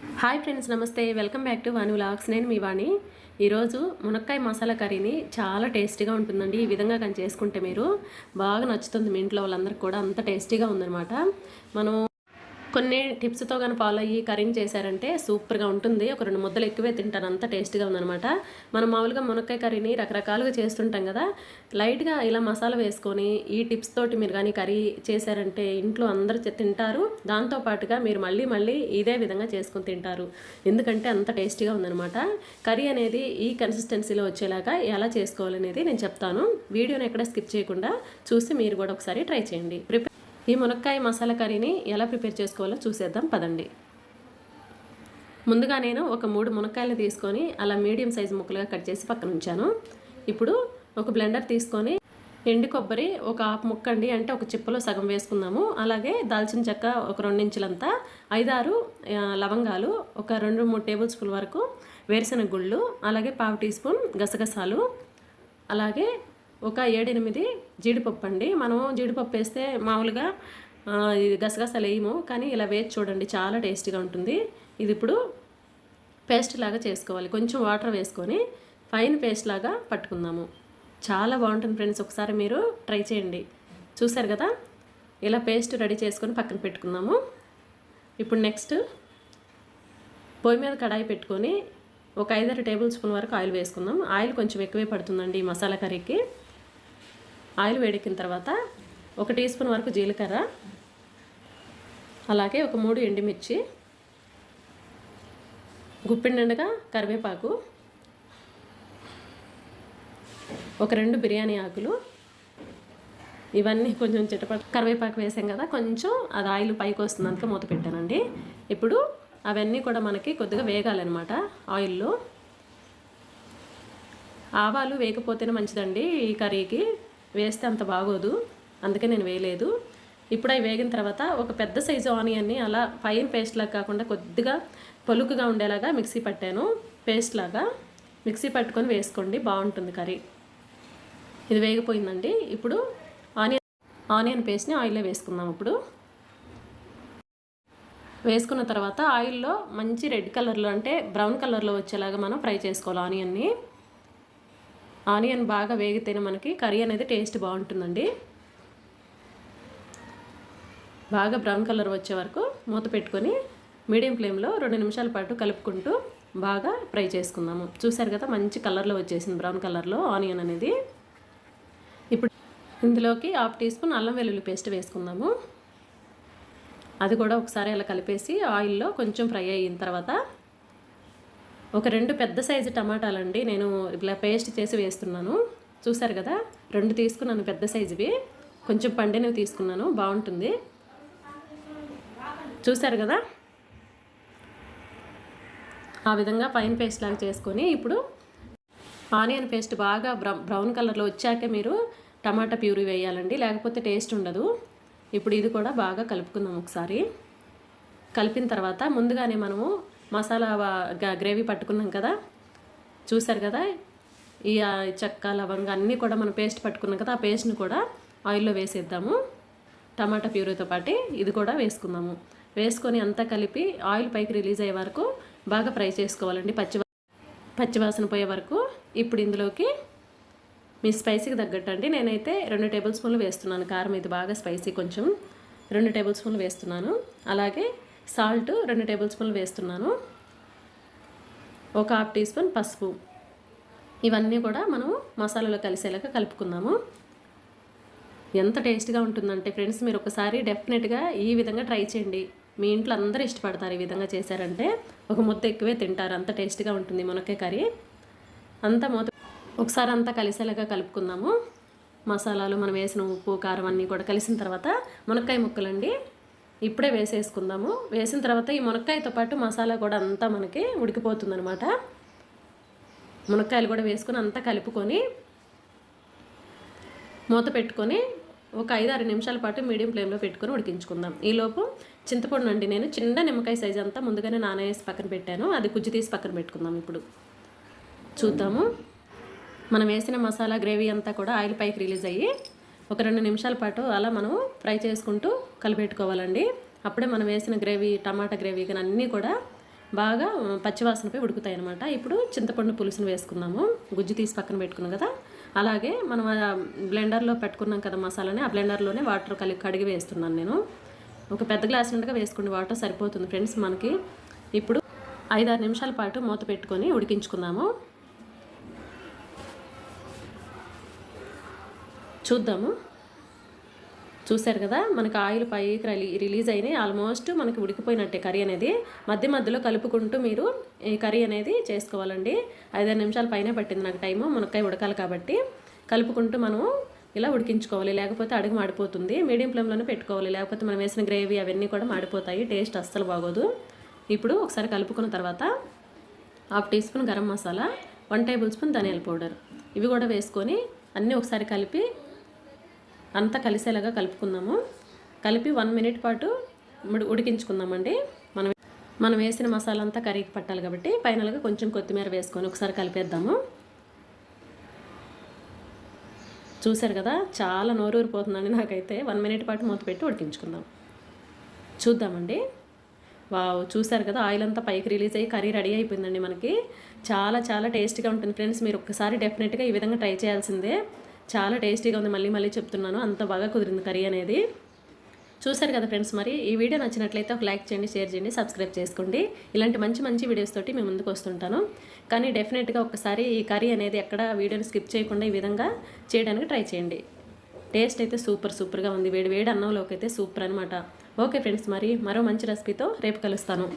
Hi friends నమస్తే. Welcome back to Vani vlogs. నేను మీ వాణి. ఈరోజు మునక్కాయ మసాలా కర్రీని చాలా టేస్టీగా ఉంటుందండి. ఈ విధంగా కానీ చేసుకుంటే మీరు బాగా నచ్చుతుంది మీ ఇంట్లో వాళ్ళందరికీ కూడా. అంత టేస్టీగా ఉందన్నమాట. మనం కొన్ని టిప్స్తో కానీ ఫాలో అయ్యి కర్రీని చేశారంటే సూపర్గా ఉంటుంది. ఒక రెండు ముద్దలు ఎక్కువే తింటాను. అంత టేస్ట్గా ఉందన్నమాట. మనం మామూలుగా మునక్కాయ కర్రీని రకరకాలుగా చేస్తుంటాం కదా. లైట్గా ఇలా మసాలా వేసుకొని ఈ టిప్స్ తోటి మీరు కానీ కర్రీ చేశారంటే ఇంట్లో అందరూ తింటారు. దాంతో పాటుగా మీరు మళ్ళీ మళ్ళీ ఇదే విధంగా చేసుకొని తింటారు. ఎందుకంటే అంత టేస్టీగా ఉందనమాట కర్రీ అనేది ఈ కన్సిస్టెన్సీలో వచ్చేలాగా ఎలా చేసుకోవాలనేది నేను చెప్తాను. వీడియోని ఎక్కడ స్కిప్ చేయకుండా చూసి మీరు కూడా ఒకసారి ట్రై చేయండి. ప్రిపేర్ ఈ మునక్కాయ మసాలా కర్రీని ఎలా ప్రిపేర్ చేసుకోవాలో చూసేద్దాం పదండి. ముందుగా నేను ఒక మూడు మునక్కాయలు తీసుకొని అలా మీడియం సైజు ముక్కలుగా కట్ చేసి పక్కన ఉంచాను. ఇప్పుడు ఒక బ్లెండర్ తీసుకొని ఎండు కొబ్బరి ఒక ఆపు ముక్క అండి అంటే ఒక చిప్పలో సగం వేసుకుందాము. అలాగే దాల్చిన చెక్క ఒక రెండు ఇంచులంతా ఐదారు లవంగాలు ఒక రెండు మూడు టేబుల్ స్పూన్ వరకు వేరుశనగ గుళ్ళు అలాగే పావు టీ స్పూన్ గసగసాలు అలాగే ఒక ఏడెనిమిది జీడిపప్పు అండి. మనం జీడిపప్పు వేస్తే మామూలుగా ఇది గసగసాలు వేయము కానీ ఇలా వేసి చూడండి చాలా టేస్టీగా ఉంటుంది. ఇది ఇప్పుడు పేస్ట్ లాగా చేసుకోవాలి. కొంచెం వాటర్ వేసుకొని ఫైన్ పేస్ట్ లాగా పట్టుకుందాము. చాలా బాగుంటుంది ఫ్రెండ్స్. ఒకసారి మీరు ట్రై చేయండి. చూసారు కదా? ఇలా పేస్ట్ రెడీ చేసుకొని పక్కన పెట్టుకుందాము. ఇప్పుడు నెక్స్ట్ పొయ్యి మీద కడాయి పెట్టుకొని ఒక ఐదారు టేబుల్ స్పూన్ వరకు ఆయిల్ వేసుకుందాం. ఆయిల్ కొంచెం ఎక్కువే పడుతుందండి ఈ మసాలా కర్రీకి. ఆయిల్ వేడెక్కిన తర్వాత ఒక టీ స్పూన్ వరకు జీలకర్ర అలాగే ఒక మూడు ఎండుమిర్చి గుప్పిండగా కరివేపాకు ఒక రెండు బిర్యానీ ఆకులు ఇవన్నీ కొంచెం చిటపట కరివేపాకు వేసాం కదా కొంచెం అది ఆయిల్ పైకి వస్తుంది అందుకే మూత పెట్టానండి. ఇప్పుడు అవన్నీ కూడా మనకి కొద్దిగా వేగాలన్నమాట ఆయిల్లో. ఆవాలు వేయకపోతేనే మంచిదండి ఈ కర్రీకి. వేస్తే అంత బాగోదు. అందుకే నేను వేయలేదు. ఇప్పుడు అవి వేగిన తర్వాత ఒక పెద్ద సైజు ఆనియన్ని అలా ఫైన్ పేస్ట్ లాగా కాకుండా కొద్దిగా పలుకుగా ఉండేలాగా మిక్సీ పట్టాను. పేస్ట్ లాగా మిక్సీ పట్టుకొని వేసుకోండి. బాగుంటుంది కర్రీ. ఇది వేగిపోయిందండి. ఇప్పుడు ఆనియన్ ఆనియన్ పేస్ట్ని ఆయిల్లో వేసుకుందాం ఇప్పుడు. వేసుకున్న తర్వాత ఆయిల్లో మంచి రెడ్ కలర్లో అంటే బ్రౌన్ కలర్లో వచ్చేలాగా మనం ఫ్రై చేసుకోవాలి ఆనియన్ని. ఆనియన్ బాగా వేగితేనే మనకి కర్రీ అనేది టేస్ట్ బాగుంటుందండి. బాగా బ్రౌన్ కలర్ వచ్చే వరకు మూత పెట్టుకొని మీడియం ఫ్లేమ్లో రెండు నిమిషాల పాటు కలుపుకుంటూ బాగా ఫ్రై చేసుకుందాము. చూసారు కదా మంచి కలర్లో వచ్చేసింది బ్రౌన్ కలర్లో ఆనియన్ అనేది. ఇప్పుడు ఇందులోకి హాఫ్ టీ స్పూన్ అల్లం వెల్లుల్లి పేస్ట్ వేసుకుందాము. అది కూడా ఒకసారి అలా కలిపేసి ఆయిల్లో కొంచెం ఫ్రై అయిన తర్వాత ఒక రెండు పెద్ద సైజు టమాటాలండి. నేను ఇలా పేస్ట్ చేసి వేస్తున్నాను. చూసారు కదా? రెండు తీసుకున్నాను పెద్ద సైజువి. కొంచెం పండినవి తీసుకున్నాను. బాగుంటుంది. చూసారు కదా? ఆ విధంగా పైన్ పేస్ట్ లాగా చేసుకొని ఇప్పుడు ఆనియన్ పేస్ట్ బాగా బ్రౌ బ్రౌన్ కలర్లో వచ్చాకే మీరు టమాటా ప్యూరీ వేయాలండి. లేకపోతే టేస్ట్ ఉండదు. ఇప్పుడు ఇది కూడా బాగా కలుపుకుందాం ఒకసారి. కలిపిన తర్వాత ముందుగానే మనము మసాలా గ- గ్రేవీ పట్టుకున్నాం కదా? చూసారు కదా? ఈ చెక్క లవంగ అన్నీ కూడా మనం పేస్ట్ పట్టుకున్నాం కదా ఆ పేస్ట్ని కూడా ఆయిల్లో వేసేద్దాము. టమాటా ప్యూరీతో పాటు ఇది కూడా వేసుకుందాము. వేసుకొని అంతా కలిపి ఆయిల్ పైకి రిలీజ్ అయ్యే వరకు బాగా ఫ్రై చేసుకోవాలండి. పచ్చి పచ్చివాసన పోయే వరకు ఇప్పుడు ఇందులోకి మీ స్పైసీకి తగ్గట్టు అండి. నేనైతే రెండు టేబుల్ స్పూన్లు వేస్తున్నాను. కారం ఇది బాగా స్పైసీ కొంచెం. రెండు టేబుల్ స్పూన్లు వేస్తున్నాను. అలాగే సాల్ట్ రెండు టేబుల్ స్పూన్లు వేస్తున్నాను. ఒక హాఫ్ టీ స్పూన్ పసుపు. ఇవన్నీ కూడా మనం మసాలాలో కలిసేలాగా కలుపుకుందాము. ఎంత టేస్ట్గా ఉంటుందంటే ఫ్రెండ్స్ మీరు ఒకసారి డెఫినెట్గా ఈ విధంగా ట్రై చేయండి. మీ ఇంట్లో అందరూ ఇష్టపడతారు ఈ విధంగా చేశారంటే ఒక ముద్ద ఎక్కువే తింటారు. అంత టేస్ట్గా ఉంటుంది మునక్కాయ కర్రీ. అంతా మూత ఒకసారి అంతా కలిసేలాగా కలుపుకుందాము. మసాలాలు మనం వేసిన ఉప్పు కారం అన్నీ కూడా కలిసిన తర్వాత మునక్కాయ ముక్కలండి. ఇప్పుడే వేసేసుకుందాము. వేసిన తర్వాత ఈ మునక్కాయతో పాటు మసాలా కూడా అంతా మనకి ఉడికిపోతుందనమాట మునక్కాయలు కూడా వేసుకొని అంతా కలుపుకొని మూత పెట్టుకొని ఒక ఐదు ఆరు నిమిషాల పాటు మీడియం ఫ్లేమ్లో పెట్టుకొని ఉడికించుకుందాం. ఈలోపు చింతపండు నుండి నేను చిన్న నిమ్మకాయ సైజ్ అంతా ముందుగానే నానేసి పక్కన పెట్టాను. అది గుజ్జు తీసి పక్కన పెట్టుకుందాం ఇప్పుడు. చూద్దాము. మనం వేసిన మసాలా గ్రేవీ అంతా కూడా ఆయిల్ పైకి రిలీజ్ అయ్యి ఒక రెండు నిమిషాల పాటు అలా మనం ఫ్రై చేసుకుంటూ కలిపెట్టుకోవాలండి అప్పుడే మనం వేసిన గ్రేవీ టమాటా గ్రేవీ కానీ అన్నీ కూడా బాగా పచ్చివాసనపై ఉడుకుతాయి అనమాట ఇప్పుడు చింతపండు పులుసును వేసుకుందాము. గుజ్జు తీసి పక్కన పెట్టుకున్నాం కదా. అలాగే మనం ఆ బ్లెండర్లో పెట్టుకున్నాం కదా మసాలాని ఆ బ్లెండర్లోనే వాటర్ కలిగి కడిగి వేస్తున్నాను నేను. ఒక పెద్ద గ్లాస్ నిండుగా వేసుకోండి వాటర్ సరిపోతుంది. ఫ్రెండ్స్ మనకి ఇప్పుడు ఐదారు నిమిషాల పాటు మూత పెట్టుకొని ఉడికించుకుందాము. చూద్దాము. చూశారు కదా మనకు ఆయిల్ పైకి రిలీ- రిలీజ్ అయినాయి. ఆల్మోస్ట్ మనకి ఉడికిపోయినట్టే కర్రీ అనేది. మధ్య మధ్యలో కలుపుకుంటూ మీరు ఈ కర్రీ అనేది చేసుకోవాలండి. ఐదారు నిమిషాల పైన పట్టింది నాకు టైము. మునక్కాయ ఉడకాలి కాబట్టి కలుపుకుంటూ మనం ఇలా ఉడికించుకోవాలి. లేకపోతే అడుగు మాడిపోతుంది. మీడియం ఫ్లేమ్లోనే పెట్టుకోవాలి. లేకపోతే మనం వేసిన గ్రేవీ అవన్నీ కూడా మాడిపోతాయి. టేస్ట్ అస్సలు బాగోదు. ఇప్పుడు ఒకసారి కలుపుకున్న తర్వాత half teaspoon garam masala one tablespoon ధనియాల పౌడర్. ఇవి కూడా వేసుకొని అన్నీ ఒకసారి కలిపి అంతా కలిసేలాగా కలుపుకుందాము. కలిపి వన్ మినిట్ పాటు ఉడికించుకుందామండి. మనం మనం వేసిన మసాలా అంతా కర్రీకి పట్టాలి కాబట్టి ఫైనల్గా కొంచెం కొత్తిమీర వేసుకొని ఒకసారి కలిపేద్దాము. చూశారు కదా చాలా నోరూరిపోతుందండి నాకైతే. వన్ మినిట్ పాటు మూత పెట్టి ఉడికించుకుందాం. చూద్దామండి. వావ్ చూశారు కదా ఆయిల్ అంతా పైకి రిలీజ్ అయ్యి కర్రీ రెడీ అయిపోయిందండి మనకి. చాలా చాలా టేస్టీగా ఉంటుంది. ఫ్రెండ్స్ మీరు ఒక్కసారి డెఫినెట్గా ఈ విధంగా ట్రై చేయాల్సిందే. చాలా టేస్టీగా ఉంది. మళ్ళీ మళ్ళీ చెప్తున్నాను. అంత బాగా కుదిరింది కర్రీ అనేది. చూశారు కదా ఫ్రెండ్స్ మరి ఈ వీడియో నచ్చినట్లయితే ఒక లైక్ చేయండి షేర్ చేయండి సబ్స్క్రైబ్ చేసుకోండి. ఇలాంటి మంచి మంచి వీడియోస్ తోటి మేము ముందుకు వస్తుంటాను. కానీ డెఫినెట్గా ఒకసారి ఈ కర్రీ అనేది ఎక్కడ వీడియోని స్కిప్ చేయకుండా ఈ విధంగా చేయడానికి ట్రై చేయండి. టేస్ట్ అయితే సూపర్ సూపర్గా ఉంది. వేడి వేడి అన్నంలోకి అయితే సూపర్ అనమాట ఓకే ఫ్రెండ్స్ మరి మరో మంచి రెసిపీతో రేపు కలుస్తాను.